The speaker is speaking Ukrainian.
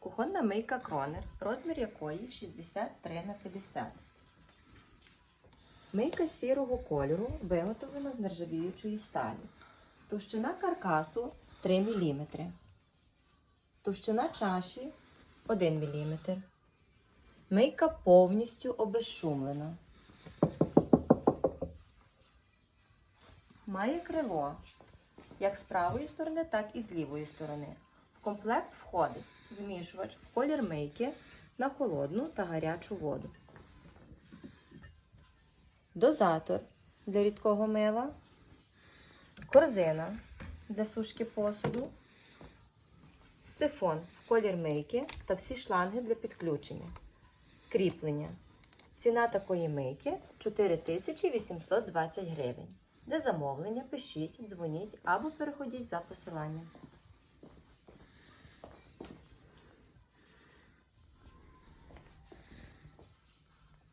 Кухонна мийка Кронер, розмір якої 63 на 50. Мийка сірого кольору виготовлена з нержавіючої сталі. Товщина каркасу 3 мм. Товщина чаші 1 мм. Мийка повністю обезшумлена. Має крило як з правої сторони, так і з лівої сторони. Комплект входить змішувач в колір мийки на холодну та гарячу воду. Дозатор для рідкого мила, корзина для сушки посуду, сифон в колір мийки та всі шланги для підключення. Кріплення. Ціна такої мийки 4820 гривень. Для замовлення пишіть, дзвоніть або переходіть за посиланням.